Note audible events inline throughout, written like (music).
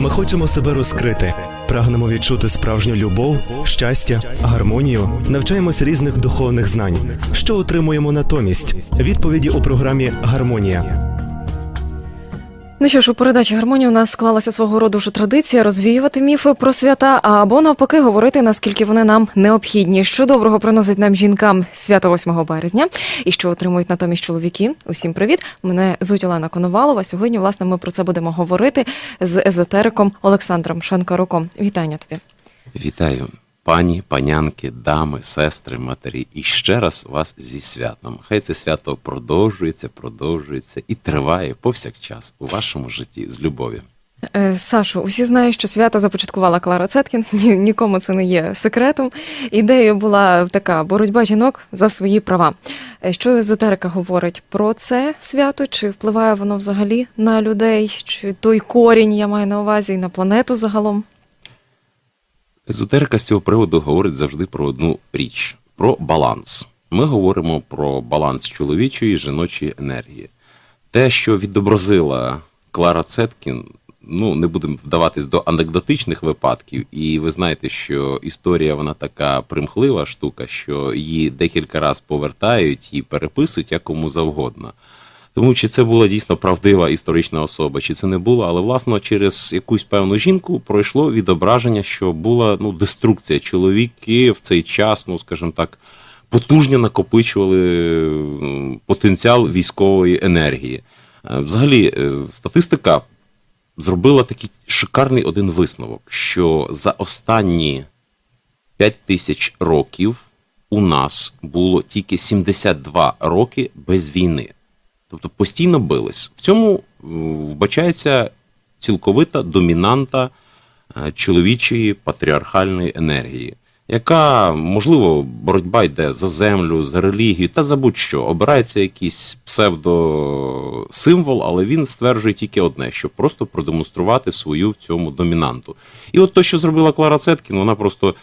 Ми хочемо себе розкрити, прагнемо відчути справжню любов, щастя, гармонію, навчаємось різних духовних знань. Що отримуємо натомість? Відповіді у програмі Гармонія. Ну що ж, у передачі гармонія у нас склалася свого роду вже традиція розвіювати міфи про свята, або навпаки говорити, наскільки вони нам необхідні. Що доброго приносить нам жінкам свято 8 березня, і що отримують натомість чоловіки. Усім привіт! Мене звуть Олена Коновалова. Сьогодні, власне, ми про це будемо говорити з езотериком Олександром Шанкаруком. Вітання тобі. Вітаю, пані, панянки, дами, сестри, матері. І ще раз вас зі святом. Хай це свято продовжується, продовжується і триває повсякчас у вашому житті з любов'ю. Е, Сашу, усі знають, що свято започаткувала Клара Цеткін. (laughs) Ні, нікому це не є секретом. Ідеєю була така боротьба жінок за свої права. Е, Що езотерика говорить про це свято? Чи впливає воно взагалі на людей? Чи той корінь я маю на увазі і на планету загалом? Езотерика з цього приводу говорить завжди про одну річ: про баланс. Ми говоримо про баланс чоловічої і жіночої енергії. Те, що відобразила Клара Цеткін, ну не будемо вдаватись до анекдотичних випадків, і ви знаєте, що історія вона така примхлива штука, що її декілька разів повертають і переписують як кому завгодно. Тому чи це була дійсно правдива історична особа, чи це не було, але власне через якусь певну жінку пройшло відображення, що була ну деструкція. Чоловіки в цей час, ну скажімо так, потужно накопичували потенціал військової енергії. Е, Взагалі, е, статистика зробила такий шикарний один висновок, що за останні 5 тисяч років у нас було тільки 72 роки без війни. Тобто постійно бились. В цьому е, вбачається цілковита домінанта е, чоловічої патріархальної енергії, яка, можливо, боротьба йде за землю, за релігію та за будь-що. Обирається якийсь псевдосимвол, але він стверджує тільки одне, щоб просто продемонструвати свою в цьому домінанту. І от те, що зробила Клара Цеткін, вона просто.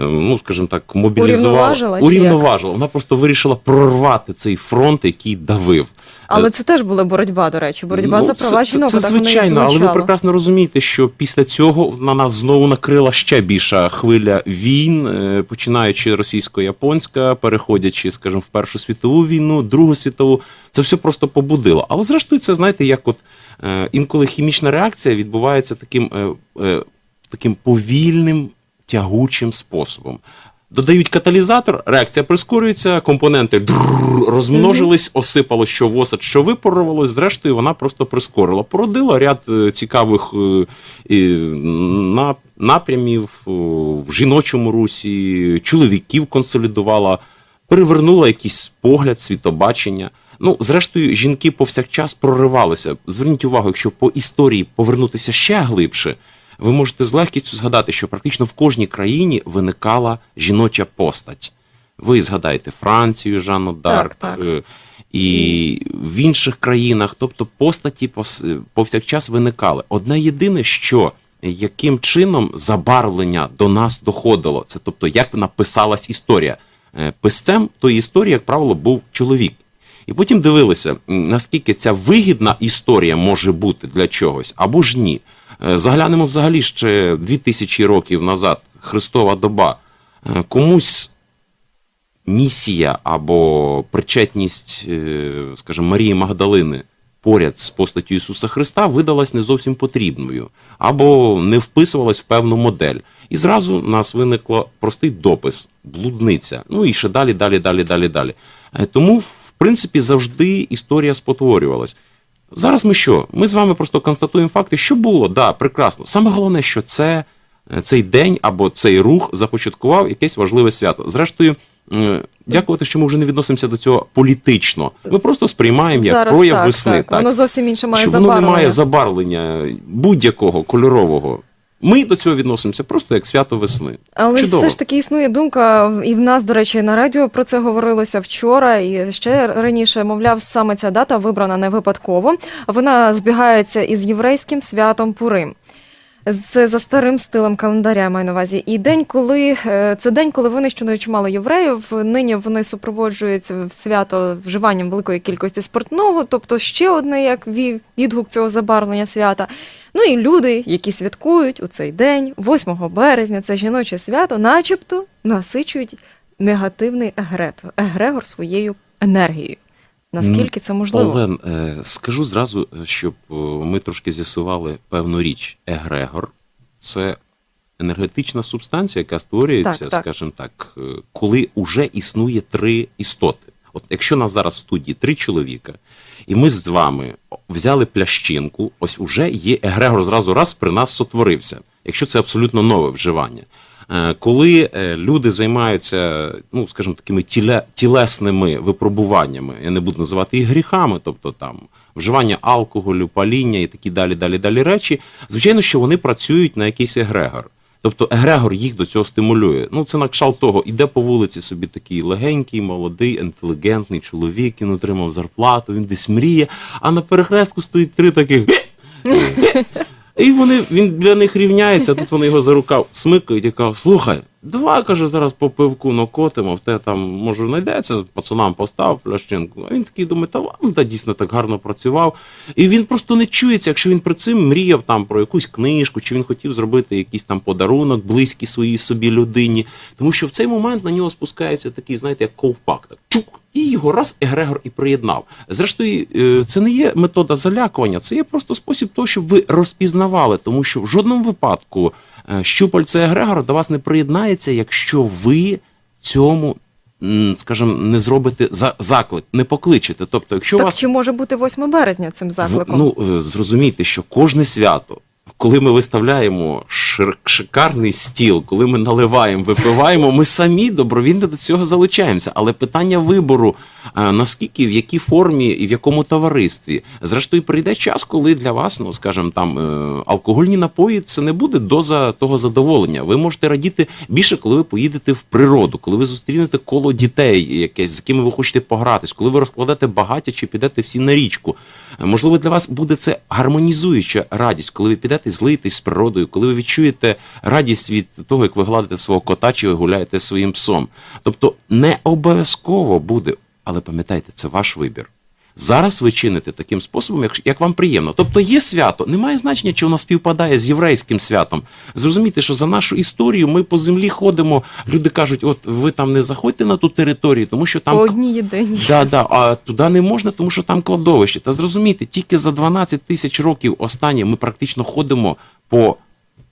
Е, Ну, скажімо так, мобілізувала, Урівноважила урівноважила. Вона просто вирішила прорвати цей фронт, який давив. Але це теж була боротьба, до речі, боротьба Ну, за права це, жінок. Це, це звичайно, але ви прекрасно розумієте, що після цього на нас знову накрила ще більша хвиля війн, е, починаючи російсько-японська, переходячи, скажімо, в Першу світову війну, Другу світову. Це все просто побудило. Але зрештою, це знаєте, як от е, інколи хімічна реакція відбувається таким, е, е, таким повільним тягучим способом. Додають каталізатор, реакція прискорюється, компоненти розмножились, осипало що восад, що випарувалось. Зрештою, вона просто прискорила. Породила ряд е, цікавих е, напрямів е, в жіночому русі, чоловіків консолідувала, перевернула якийсь погляд, світобачення. Ну, зрештою, жінки повсякчас проривалися. Зверніть увагу, якщо по історії повернутися ще глибше, ви можете з легкістю згадати, що практично в кожній країні виникала жіноча постать. Ви згадаєте Францію, Жанну Дарк, так. е, і в інших країнах, тобто постаті повсякчас виникали. Одне єдине, що яким чином забарвлення до нас доходило, це тобто як написалась історія. Е, Писцем тої історії, як правило, був чоловік. І потім дивилися, наскільки ця вигідна історія може бути для чогось, або ж ні. Е, Заглянемо взагалі ще 2000 років назад, Христова доба. Е, Комусь місія або причетність, е, скажімо, Марії Магдалини поряд з постаттю Ісуса Христа видалась не зовсім потрібною, або не вписувалась в певну модель. І зразу у нас виникло простий допис, блудниця. Ну і ще далі, далі, далі, далі, далі. Тому, в принципі, завжди історія спотворювалась. Зараз ми що? Ми з вами просто констатуємо факти, що було, да, прекрасно. Саме головне, що це е, цей день або цей рух започаткував якесь важливе свято. Зрештою, е, дякувати, що ми вже не відносимося до цього політично. Ми просто сприймаємо як Зараз прояв так, весни. так. Воно зовсім інше має що воно не має забарвлення будь-якого кольорового. Ми до цього відносимося просто як свято весни. Але Чудово. все ж таки існує думка, і в нас, до речі, на радіо про це говорилося вчора, і ще раніше, мовляв, саме ця дата вибрана не випадково. Вона збігається із єврейським святом Пурим. Це за старим стилем календаря маю на увазі. І день, коли е, це день, коли винищено чимало євреїв. Нині вони супроводжуються в свято вживанням великої кількості спиртного, тобто ще одне як ві- відгук цього забарвлення свята. Ну і люди, які святкують у цей день, 8 березня, це жіноче свято, начебто насичують негативний егрет- егрегор своєю енергією. Наскільки це можливо? Олен, е, скажу зразу, е, щоб е, ми трошки з'ясували певну річ. Егрегор це енергетична субстанція, яка створюється, Так, так. скажімо так, коли уже існує три істоти. От якщо нас зараз в студії три чоловіка, і ми з вами взяли плящинку, ось уже є егрегор зразу раз при нас сотворився, якщо це абсолютно нове вживання. Е, Коли е, люди займаються, ну скажімо, такими тіле, тілесними випробуваннями, я не буду називати їх гріхами, тобто там вживання алкоголю, паління і такі далі, далі, далі речі, звичайно, що вони працюють на якийсь егрегор. Тобто егрегор їх до цього стимулює. Ну, це на кшалт того, іде по вулиці собі такий легенький, молодий, інтелігентний чоловік, він отримав зарплату, він десь мріє, а на перехрестку стоїть три таких. І вони, він для них рівняється, тут вони його за рукав смикають і кажуть, слухай, давай, каже, зараз по пивку накотимо, в те там, може, знайдеться, пацанам постав плящинку. А він такий думає, та ладно, та дійсно так гарно працював. І він просто не чується, якщо він при цим мріяв там про якусь книжку, чи він хотів зробити якийсь там подарунок близькій своїй собі людині. Тому що в цей момент на нього спускається такий, знаєте, як ковпак. Так, чук, і його раз егрегор і приєднав. Зрештою, е, це не є метода залякування, це є просто спосіб того, щоб ви розпізнавали, тому що в жодному випадку е, щупальце егрегора до вас не приєднається, якщо ви цьому. Скажімо, не зробите за заклик, не покличете. Тобто, якщо Так вас чи може бути 8 березня цим закликом? в- Ну, е, зрозумійте, що кожне свято, коли ми виставляємо шикарний стіл, коли ми наливаємо, випиваємо, ми самі добровільно до цього залучаємося. Але питання вибору, е, наскільки, в якій формі і в якому товаристві. Зрештою, прийде час, коли для вас, ну скажімо, там е, алкогольні напої це не буде доза того задоволення. Ви можете радіти більше, коли ви поїдете в природу, коли ви зустрінете коло дітей, якесь, з якими ви хочете погратись, коли ви розкладете багаття чи підете всі на річку. Е, Можливо, для вас буде це гармонізуюча радість, коли ви підете і злиєтесь з природою, коли ви відчуєте радість від того, як ви гладите свого кота чи ви гуляєте своїм псом. Тобто не обов'язково буде, але пам'ятайте, це ваш вибір. Зараз ви чините таким способом, як, як вам приємно. Тобто є свято, немає значення, чи воно співпадає з єврейським святом. Зрозумійте, що за нашу історію ми по землі ходимо. Люди кажуть, от ви там не заходьте на ту територію, тому що там По одній єдиній. Да, да, а туди не можна, тому що там кладовище. Та зрозумійте, тільки за 12 тисяч років останні ми практично ходимо по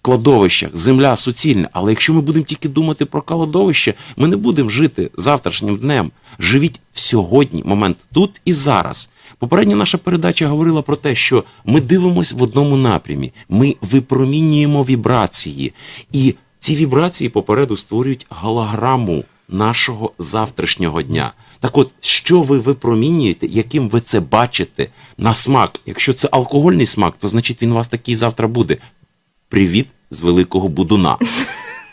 кладовищах, земля суцільна. Але якщо ми будемо тільки думати про кладовище, ми не будемо жити завтрашнім днем. Живіть сьогодні, момент тут і зараз. Попередня наша передача говорила про те, що ми дивимося в одному напрямі, ми випромінюємо вібрації, і ці вібрації попереду створюють голограму нашого завтрашнього дня. Так от, що ви випромінюєте, яким ви це бачите на смак? Якщо це алкогольний смак, то значить він у вас такий завтра буде. Привіт з великого будуна.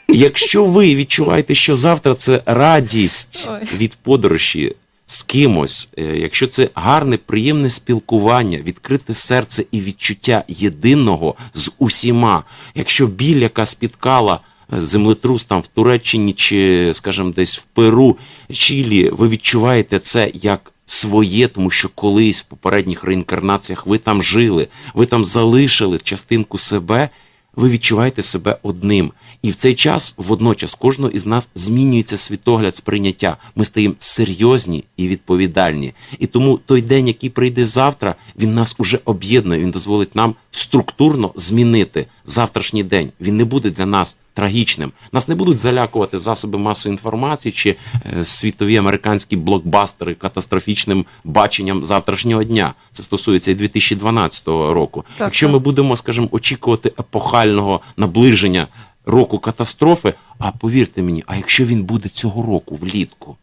Якщо ви відчуваєте, що завтра це радість від подорожі з кимось, е, якщо це гарне, приємне спілкування, відкрите серце і відчуття єдиного з усіма, якщо біль, яка спіткала е, землетрус там в Туреччині чи, скажімо, десь в Перу, Чилі, ви відчуваєте це як своє, тому що колись в попередніх реінкарнаціях ви там жили, ви там залишили частинку себе, ви відчуваєте себе одним. І в цей час водночас кожного із нас змінюється світогляд сприйняття. Ми стаємо серйозні і відповідальні. І тому той день, який прийде завтра, він нас уже об'єднує. Він дозволить нам структурно змінити завтрашній день. Він не буде для нас трагічним. Нас не будуть залякувати засоби масової інформації чи е, світові американські блокбастери катастрофічним баченням завтрашнього дня. Це стосується і 2012 року. Так, Якщо так. ми будемо, скажімо, очікувати епохального наближення року катастрофи, а повірте мені, а якщо він буде цього року влітку,